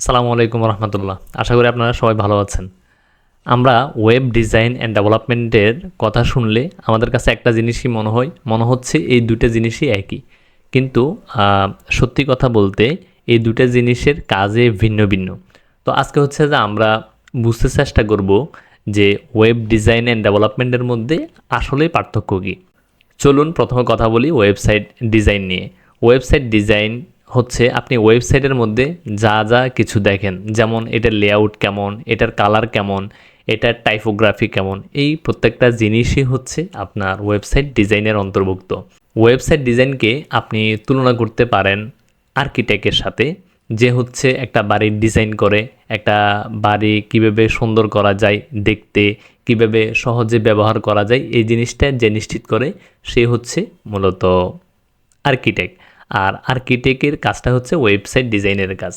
আসসালামু আলাইকুম রহমতুল্লাহ। আশা করি আপনারা সবাই ভালো আছেন। আমরা ওয়েব ডিজাইন অ্যান্ড ডেভেলপমেন্টের কথা শুনলে আমাদের কাছে একটা জিনিসই মনে হয়, মনে হচ্ছে এই দুটো জিনিসই একই। কিন্তু সত্যি কথা বলতে এই দুটো জিনিসের কাজে ভিন্ন ভিন্ন। তো আজকে হচ্ছে যে আমরা বুঝতে চেষ্টা করব যে ওয়েব ডিজাইন অ্যান্ড ডেভেলপমেন্টের মধ্যে আসলেই পার্থক্য কী। চলুন প্রথমে কথা বলি ওয়েবসাইট ডিজাইন নিয়ে। ওয়েবসাইট ডিজাইন হচ্ছে আপনি ওয়েবসাইটের মধ্যে যা যা কিছু দেখেন। যেমন এটার লেআউট কেমন, এটার কালার কেমন, এটার টাইপোগ্রাফি কেমন, এই প্রত্যেকটা জিনিসই হচ্ছে আপনার ওয়েবসাইট ডিজাইনের অন্তর্ভুক্ত। ওয়েবসাইট ডিজাইনকে আপনি তুলনা করতে পারেন আর্কিটেক্টের সাথে, যে হচ্ছে একটা বাড়ির ডিজাইন করে, একটা বাড়ি কীভাবে সুন্দর করা যায় দেখতে, কীভাবে সহজে ব্যবহার করা যায়, এই জিনিসটা যে নিশ্চিত করে সে হচ্ছে মূলত আর্কিটেক্ট আর আর্কিটেক্টের কাজটা হচ্ছে ওয়েবসাইট ডিজাইনের কাজ।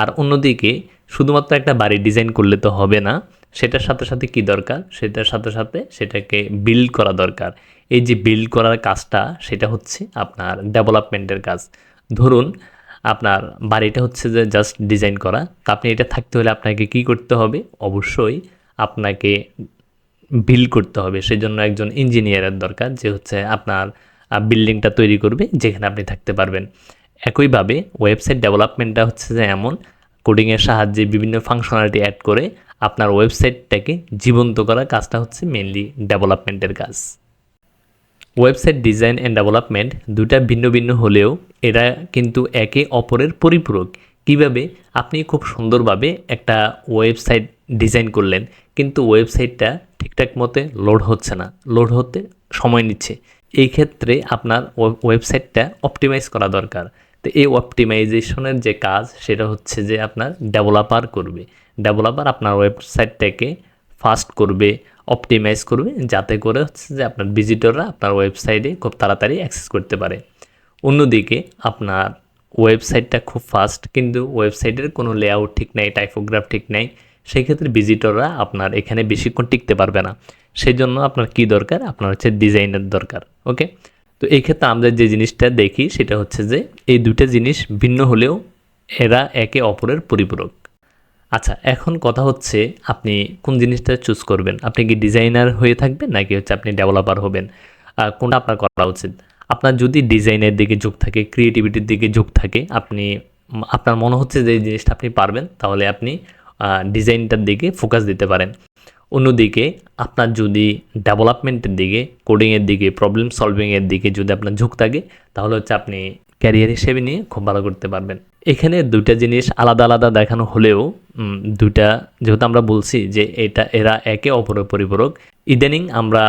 আর অন্যদিকে শুধুমাত্র একটা বাড়ি ডিজাইন করলে তো হবে না, সেটার সাথে সাথে কি দরকার? সেটার সাথে সাথে সেটাকে বিল্ড করা দরকার। এই যে বিল্ড করার কাজটা, সেটা হচ্ছে আপনার ডেভেলপমেন্টের কাজ। ধরুন আপনার বাড়িটা হচ্ছে যে জাস্ট ডিজাইন করা, তা আপনি এটা থাকতে হলে আপনাকে কি করতে হবে? অবশ্যই আপনাকে বিল্ড করতে হবে। সেই জন্য একজন ইঞ্জিনিয়ারের দরকার, যে হচ্ছে আপনার বিল্ডিংটা তৈরি করবে যেখানে আপনি থাকতে পারবেন। একইভাবে ওয়েবসাইট ডেভেলপমেন্টটা হচ্ছে যে এমন, কোডিংয়ের সাহায্যে বিভিন্ন ফাংশনালিটি অ্যাড করে আপনার ওয়েবসাইটটাকে জীবন্ত করার কাজটা হচ্ছে মেনলি ডেভেলপমেন্টের কাজ। ওয়েবসাইট ডিজাইন অ্যান্ড ডেভেলপমেন্ট দুটা ভিন্ন ভিন্ন হলেও এরা কিন্তু একে অপরের পরিপূরক। কীভাবে? আপনি খুব সুন্দরভাবে একটা ওয়েবসাইট ডিজাইন করলেন, কিন্তু ওয়েবসাইটটা ঠিকঠাক মতে লোড হচ্ছে না। লোড হতে সময় নিচ্ছে। এই ক্ষেত্রে আপনার ওয়ে- ওয়েবসাইটটা অপটিমাইজ করা দরকার। তো এই অপটিমাইজেশনের যে কাজ, সেটা হচ্ছে যে আপনার ডেভেলপার করবে। ডেভেলপার আপনার ওয়েবসাইটটাকে ফাস্ট করবে অপটিমাইজ করবে, যাতে করে হচ্ছে যে আপনার ভিজিটররা আপনার ওয়েবসাইটে খুব তাড়াতাড়ি অ্যাক্সেস করতে পারে। অন্যদিকে আপনার ওয়েবসাইটটা খুব ফাস্ট কিন্তু ওয়েবসাইটের কোনো লেআউট ঠিক নাই টাইপোগ্রাফ ঠিক নাই সেই ক্ষেত্রে ভিজিটররা আপনার এখানে বেশিক্ষণ টিকতে পারবে না। সেই জন্য আপনার কি দরকার? আপনার হচ্ছে ডিজাইনের দরকার ওকে তো এই ক্ষেত্রে আমরা যে জিনিসটা দেখি সেটা হচ্ছে যে এই দুটো জিনিস ভিন্ন হলেও এরা একে অপরের পরিপূরক। আচ্ছা এখন কথা হচ্ছে আপনি কোন জিনিসটা চুজ করবেন? আপনি কি ডিজাইনার হয়ে থাকবেন নাকি হচ্ছে আপনি ডেভেলপার হবেন? কোনটা আপনার করা উচিত? আপনার যদি ডিজাইনের দিকে ঝোঁক থাকে ক্রিয়েটিভিটির দিকে ঝোঁক থাকে, আপনি, আপনার মনে হচ্ছে যে এই জিনিসটা আপনি পারবেন, তাহলে আপনি ডিজাইনটার দিকে ফোকাস দিতে পারেন। অন্যদিকে আপনার যদি ডেভেলপমেন্টের দিকে কোডিংয়ের দিকে প্রবলেম সলভিংয়ের দিকে যদি আপনার ঝোঁক থাকে, তাহলে হচ্ছে আপনি ক্যারিয়ার হিসেবে নিয়ে খুব ভালো করতে পারবেন। এখানে দুইটা জিনিস আলাদা আলাদা দেখানো হলেও দুইটা যেহেতু আমরা বলছি যে এটা, এরা একে অপরের পরিপূরক। ইদানিং আমরা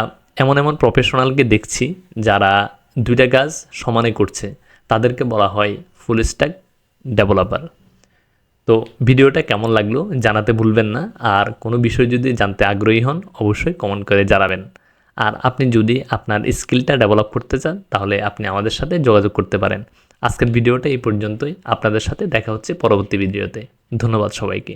এমন এমন প্রফেশনালকে দেখছি যারা দুইটা কাজ সমানে করছে। তাদেরকে বলা হয় ফুল স্ট্যাক ডেভেলপার তো ভিডিওটা কেমন লাগল জানাতে ভুলবেন না। আর কোনো বিষয় যদি জানতে আগ্রহী হন, অবশ্যই কমেন্ট করে জানাবেন। আর আপনি যদি আপনার স্কিলটা ডেভেলপ করতে চান, তাহলে আপনি আমাদের সাথে যোগাযোগ করতে পারেন। আজকের ভিডিওটা এই পর্যন্তই। আপনাদের সাথে দেখা হচ্ছে পরবর্তী ভিডিওতে। ধন্যবাদ সবাইকে।